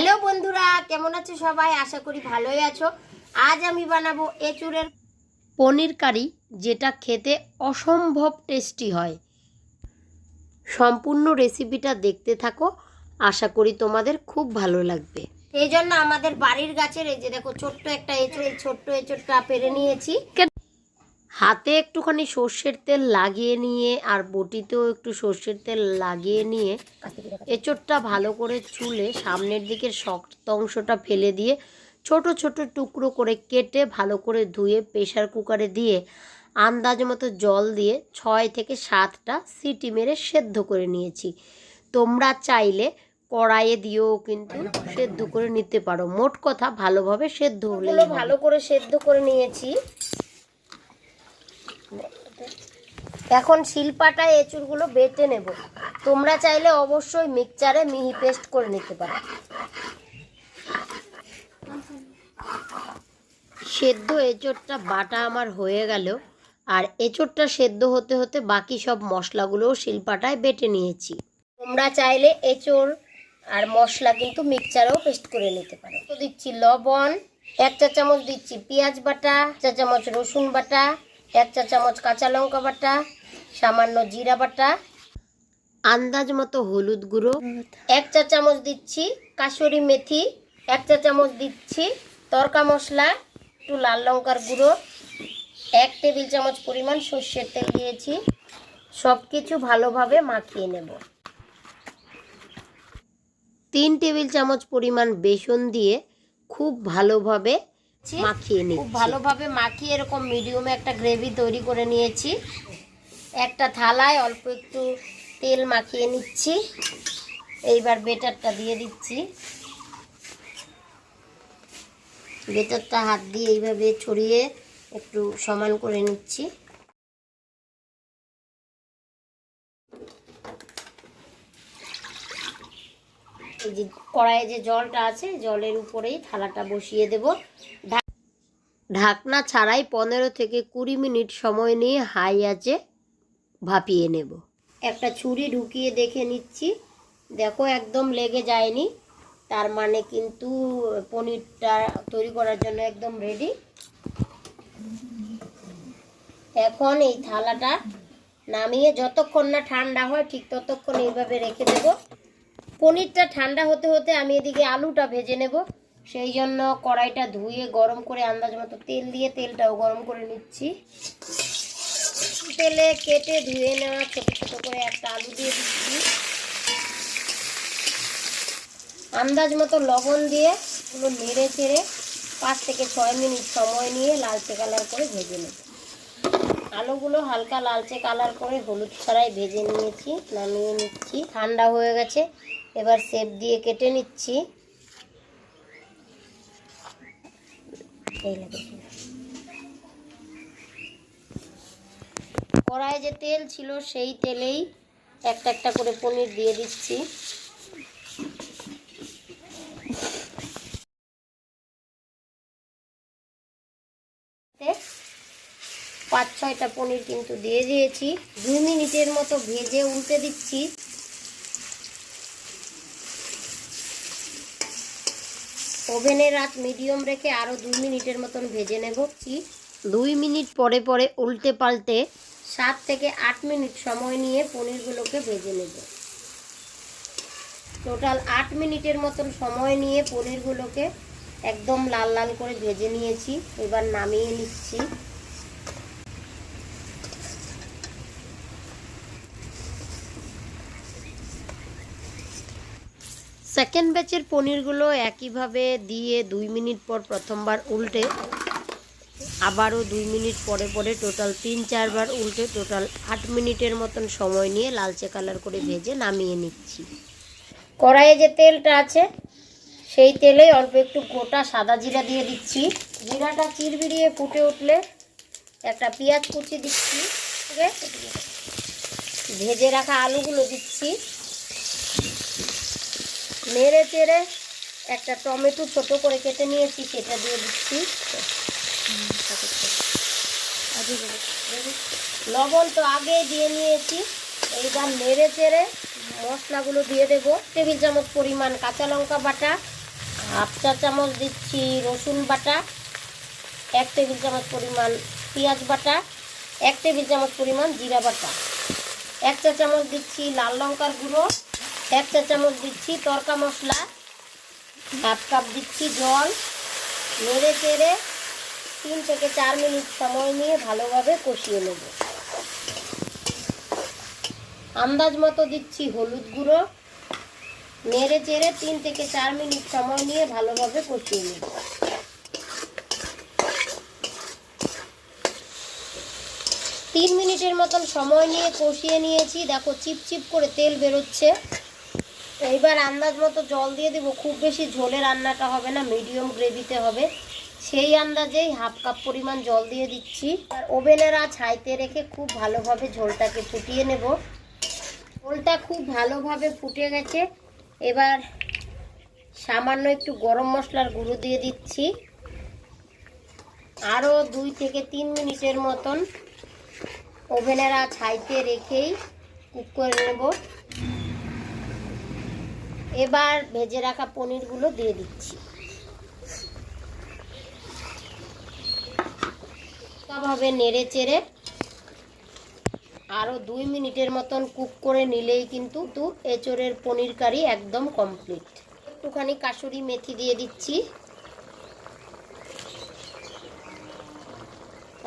Hello বন্ধুরা, কেমন আছো সবাই? আশা করি ভালোই আছো। আজ আমি বানাবো এঁচুড়ের পনির কারি, যেটা খেতে অসম্ভব টেস্টি হয়। সম্পূর্ণ রেসিপিটা দেখতে থাকো, আশা করি তোমাদের খুব ভালো লাগবে। এই জন্য আমাদের বাড়ির গাছের এই যে দেখো, ছোট্ট একটা এঁচড় ছোট্ট এঁচড়টা পেরে নিয়েছি। হাতে একটুখানি সর্ষের তেল লাগিয়ে নিয়ে আর বটিতেও একটু সর্ষের তেল লাগিয়ে নিয়ে এঁচড়টা ভালো করে চুলে সামনের দিকের শক্ত অংশটা ফেলে দিয়ে ছোট ছোট টুকরো করে কেটে ভালো করে ধুয়ে প্রেশার কুকারে দিয়ে আন্দাজ মতো জল দিয়ে ছয় থেকে সাতটা সিটি মেরে সেদ্ধ করে নিয়েছি। তোমরা চাইলে কড়াইয়ে দিয়েও কিন্তু সেদ্ধ করে নিতে পারো। মোট কথা ভালোভাবে সেদ্ধ হলে ভালো করে সেদ্ধ করে নিয়েছি। এখন শিলপাটায় এঁচুড়গুলো বেটে নেব। তোমরা চাইলে অবশ্যই মিক্সচারে মিহি পেস্ট করে নিতে পারো। সেদ্ধ এঁচোড়টা বাটা আমার হয়ে গেল। আর এঁচোড়টা সেদ্ধ হতে হতে বাকি সব মশলাগুলোও শিলপাটায় বেটে নিয়েছি। তোমরা চাইলে এঁচোড় আর মশলা কিন্তু মিক্সচারেও পেস্ট করে নিতে পারো। তো দিচ্ছি লবণ, এক চা চামচ দিচ্ছি পেঁয়াজ বাটা চা চামচ রসুন বাটা এক চা চামচ কাঁচা লঙ্কা বাটা, সামান্য জিরা বাটা, আন্দাজ মতো হলুদ গুঁড়ো, এক চা চামচ দিচ্ছি কাসুরি মেথি, এক চা চামচ দিচ্ছি তরকা মশলা, একটু লাল লঙ্কার গুঁড়ো, এক টেবিল চামচ পরিমাণ সর্ষের তেল দিয়েছি সব কিছু ভালোভাবে মাখিয়ে নেব। তিন টেবিল চামচ পরিমাণ বেসন দিয়ে খুব ভালোভাবে মাখিয়ে নিই খুব ভালোভাবে মাখিয়ে এরকম মিডিয়ামে একটা গ্রেভি তৈরি করে নিয়েছি। একটা থালায় অল্প একটু তেল মাখিয়ে নিচ্ছি। এইবার বেটারটা দিয়ে দিচ্ছি। বেটারটা হাত দিয়ে এইভাবে ছড়িয়ে একটু সমান করে নিচ্ছি। এই যে কড়াইয়ে যে জলটা আছে, জলের উপরেই থালাটা বসিয়ে দেব। ঢাকনা ছাড়াই পনেরো থেকে কুড়ি মিনিট সময় নিয়ে হাই আছে ভাপিয়ে নেব। একটা ছুরি ঢুকিয়ে দেখে নিচ্ছি। দেখো একদম লেগে যায়নি। তার মানে কিন্তু পনিরটা তৈরি করার জন্য একদম রেডি এখন এই থালাটা নামিয়ে যতক্ষণ না ঠান্ডা হয় ঠিক ততক্ষণ এইভাবে রেখে দেব। পনিরটা ঠান্ডা হতে হতে আমি এদিকে আলুটা ভেজে নেব। সেই জন্য কড়াইটা ধুয়ে গরম করে আন্দাজ মতো তেল দিয়ে তেলটাও গরম করে নিচ্ছি। তেলে কেটে ধুয়ে নেওয়া ছোটো ছোটো করে একটা আলু দিয়ে দিচ্ছি। আন্দাজ মতো লবণ দিয়ে পুরো নেড়ে চেড়ে পাঁচ থেকে ছয় মিনিট সময় নিয়ে লালচে কালার করে ভেজে নেব। আলুগুলো হালকা লালচে কালার করে হলুদ ছাড়াই ভেজে নিয়েছি, নামিয়ে নিচ্ছি। ঠান্ডা হয়ে গেছে। এবার সেপ দিয়ে কেটে নিচ্ছি। কড়াইয়ে যে তেল ছিল সেই তেলেই একটা একটা করে পনির দিয়ে দিচ্ছি। পাঁচ ছয়টা পনির কিন্তু দিয়ে দিয়েছি। দুই মিনিটের মতো ভেজে উল্টে দিচ্ছি। ওভেনের রাত মিডিয়াম রেখে আরও দুই মিনিটের মতন ভেজে নেব। কি দুই মিনিট পরে পরে উল্টে পাল্টে সাত থেকে আট মিনিট সময় নিয়ে পনিরগুলোকে ভেজে নেব। টোটাল আট মিনিটের মতন সময় নিয়ে পনিরগুলোকে একদম লাল লাল করে ভেজে নিয়েছি। এবার নামিয়ে নিচ্ছি। সেকেন্ড ব্যাচের পনিরগুলো একইভাবে দিয়ে দুই মিনিট পর প্রথমবার উল্টে, আবারও দুই মিনিট পরে পরে টোটাল তিন চারবার উল্টে টোটাল আট মিনিটের মতন সময় নিয়ে লালচে কালার করে ভেজে নামিয়ে নিচ্ছি। কড়াইয়ে যে তেলটা আছে, সেই তেলে অল্প একটু গোটা সাদা জিরা দিয়ে দিচ্ছি। জিরাটা চিরবিরিয়ে ফুটে উঠলে একটা পেঁয়াজ কুচি দিচ্ছি ভেজে রাখা আলুগুলো দিচ্ছি। নেড়ে চেড়ে একটা টমেটো ছোট করে কেটে নিয়েছি, সেটা দিয়ে দিচ্ছি। লবণ তো আগেই দিয়ে নিয়েছি, এইবার নেড়ে চেড়ে মশলাগুলো দিয়ে দেবো। টেবিল চামচ পরিমাণ কাঁচা লঙ্কা বাটা, হাফ চা চামচ দিচ্ছি রসুন বাটা, এক টেবিল চামচ পরিমাণ পেঁয়াজ বাটা, এক টেবিল চামচ পরিমাণ জিরা বাটা। এক চা চামচ দিচ্ছি লাল লঙ্কার গুঁড়ো। এক চা চামচ দিচ্ছি তরকা মশলা, হাফ কাপ দিচ্ছি জল, নেড়ে চেড়ে তিন থেকে চার মিনিট সময় নিয়ে ভালোভাবে কষিয়ে নেব। আন্দাজ মতো দিচ্ছি হলুদ গুঁড়ো, নেড়ে চেড়ে তিন থেকে চার মিনিট সময় নিয়ে ভালোভাবে কষিয়ে নেব। তিন মিনিটের মতন সময় নিয়ে কষিয়ে নিয়েছি, দেখো চিপচিপ করে তেল বেরোচ্ছে। এইবার আন্দাজ মতো জল দিয়ে দেবো, খুব বেশি ঝোলে রান্নাটা হবে না মিডিয়াম গ্রেভিতে হবে। সেই আন্দাজেই হাফ কাপ পরিমাণ জল দিয়ে দিচ্ছি। আর ওভেনের আঁচ হাইতে রেখে খুব ভালোভাবে ঝোলটাকে ফুটিয়ে নেব। ঝোলটা খুব ভালোভাবে ফুটে গেছে। এবার সামান্য একটু গরম মশলার গুঁড়ো দিয়ে দিচ্ছি। আরও দুই থেকে তিন মিনিটের মতন ওভেনের আঁচ হাইতে রেখেই কুক করে নেব। এবার ভেজে রাখা পনিরগুলো দিয়ে দিচ্ছি। ভাবে নেড়ে চেড়ে আরও দুই মিনিটের মতন কুক করে নিলেই কিন্তু তু এঁচড়ের পনির কারি একদম কমপ্লিট। একটুখানি কাসুরি মেথি দিয়ে দিচ্ছি।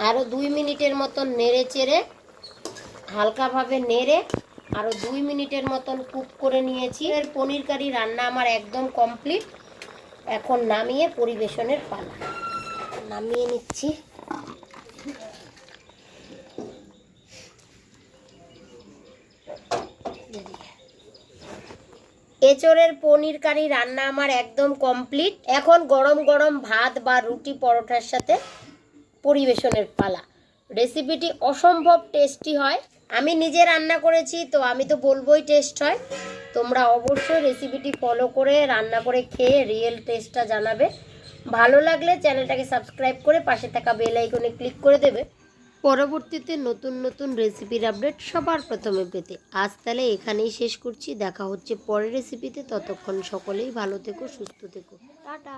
আরও দুই মিনিটের মতন নেড়ে চেড়ে হালকাভাবে নেড়ে আরও দুই মিনিটের মতন কুক করে নিয়েছি। এর পনির কারি রান্না আমার একদম কমপ্লিট। এখন নামিয়ে পরিবেশনের পালা। নামিয়ে নিচ্ছি। এচোরের পনির কারি রান্না আমার একদম কমপ্লিট। এখন গরম গরম ভাত বা রুটি পরোটার সাথে পরিবেশনের পালা। রেসিপিটি অসম্ভব টেস্টি হয়। আমি নিজে রান্না করেছি, তো আমি তো বলবোই টেস্ট হয়। তোমরা অবশ্যই রেসিপিটি ফলো করে রান্না করে খেয়ে রিয়েল টেস্টটা জানাবে। ভালো লাগলে চ্যানেলটাকে সাবস্ক্রাইব করে পাশে থাকা বেল আইকনে ক্লিক করে দেবে। পরবর্তীতে নতুন নতুন রেসিপির আপডেট সবার প্রথমে পেতে। আজ তাহলে এখানেই শেষ করছি। দেখা হচ্ছে পরের রেসিপিতে। ততক্ষণ সকলেই ভালো থেকো, সুস্থ থেকো। টাটা।